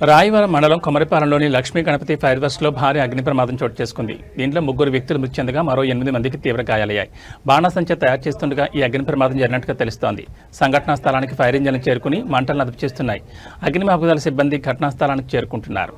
రాయవరం మండలం కొమరిపాలెంలోని లక్ష్మీ గణపతి ఫైర్లో భారీ అగ్ని ప్రమాదం చోటు చేసుకుంది. దీంట్లో ముగ్గురు వ్యక్తులు మృతి చెందగా మరో ఎనిమిది మందికి తీవ్ర గాయాలయ్యాయి. బాణాసంచ తయారు చేస్తుండగా ఈ అగ్ని ప్రమాదం జరిగినట్టుగా తెలుస్తోంది. సంఘటనా స్థలానికి ఫైర్ ఇంజన్లు చేరుకుని మంటలను అదుపు చేస్తున్నాయి. అగ్నిమాపకాల సిబ్బంది ఘటనా స్థలానికి చేరుకుంటున్నారు.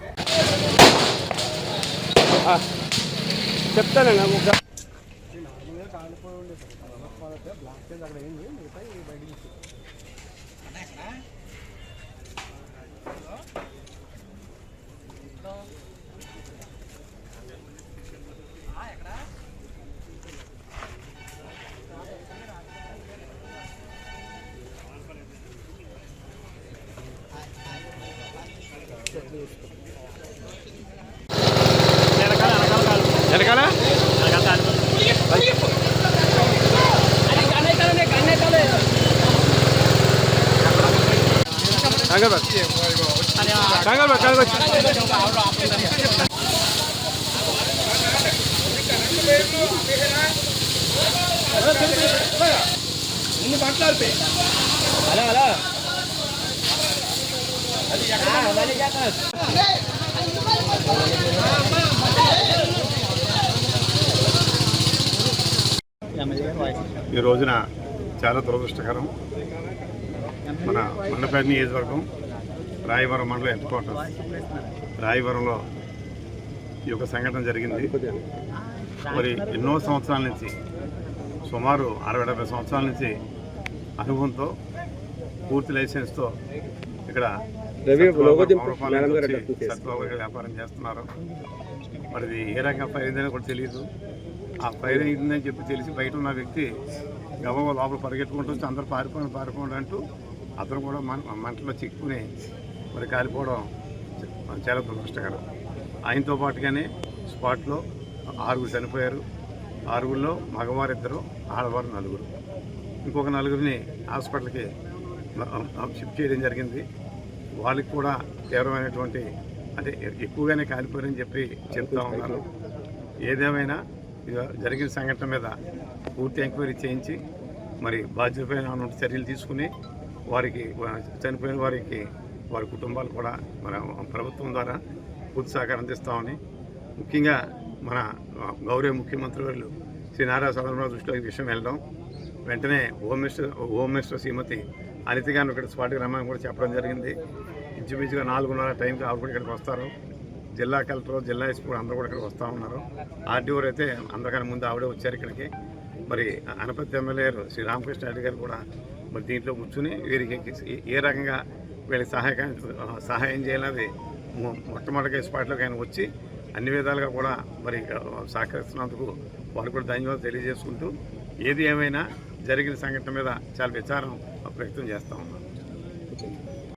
చెప్తానండి ఒక వెనకాల కంగారు కంగారు కంగారు ఈ రోజున చాలా దురదృష్టకరం. మన మండపేట నియోజకవర్గం రాయవరం మండలం హెడ్ క్వార్టర్స్. రాయవరంలో ఈ యొక్క సంఘటన జరిగింది. మరి ఎన్నో సంవత్సరాల నుంచి సుమారు అరవై డెబ్బై సంవత్సరాల నుంచి అనుభవంతో పూర్తి లైసెన్స్తో ఇక్కడ వ్యాపారం చేస్తున్నారు. మరి ఏ రకంగా ఫైర్ అయిందని కూడా తెలియదు. ఆ ఫైర్ అయిందని చెప్పి తెలిసి బయట ఉన్న వ్యక్తి గబగబా లోపల పరిగెట్టుకుంటూ వచ్చి అందరూ పారిపోండి పారిపోండి అంటూ అతను కూడా మన మంటలో చిక్కుని మరి కాలిపోవడం చాలా దురదృష్టకరం. ఆయనతో పాటుగానే స్పాట్లో ఆరుగురు చనిపోయారు. ఆరుగురిలో మగవారు ఇద్దరు ఆడవారు నలుగురు. ఇంకొక నలుగురిని హాస్పిటల్కి షిఫ్ట్ చేయడం జరిగింది. వాళ్ళకి కూడా తీవ్రమైనటువంటి అంటే ఎక్కువగానే కాలిపోయారని చెప్పి చెప్తా ఉన్నారు. ఏదేమైనా ఇక జరిగిన సంఘటన మీద పూర్తి ఎంక్వైరీ చేయించి మరి బాధ్యతపైన ఉన్న చర్యలు తీసుకుని వారికి చనిపోయిన వారికి వారి కుటుంబాలు కూడా మన ప్రభుత్వం ద్వారా పూర్తి సహకారం అందిస్తామని ముఖ్యంగా మన గౌరవ ముఖ్యమంత్రి వారు శ్రీ నారా చంద్రబాబు దృష్టిలో ఈ విషయం వెళ్ళడం వెంటనే home minister home minister Shrimati Anitha గారిని ఇక్కడ స్పాట్కి రమ్మని కూడా చెప్పడం జరిగింది. ఇంచుమించుగా నాలుగున్నర టైంకి ఆవిడ కూడా ఇక్కడికి వస్తారు. జిల్లా కలెక్టర్ జిల్లా ఎస్పీ కూడా అందరూ కూడా ఇక్కడికి వస్తూ ఉన్నారు. ఆర్డీఓ అయితే అందరికన్నా ముందు ఆవిడే వచ్చారు ఇక్కడికి. మరి అనపతి ఎమ్మెల్యే శ్రీ రామకృష్ణ రెడ్డి గారు కూడా మరి దీంట్లో కూర్చుని వీరికి ఏ- రకంగా వీళ్ళకి సహాయక సహాయం చేయాలన్నది మొట్టమొదటిగా స్పాట్లోకి ఆయన వచ్చి అన్ని విధాలుగా కూడా మరి సహకరిస్తున్నందుకు వారు కూడా ధన్యవాదాలు తెలియజేసుకుంటూ ఏది ఏమైనా జరిగిన సంఘటన మీద చాలా విచారం వ్యక్తం చేస్తూ ఉన్నాను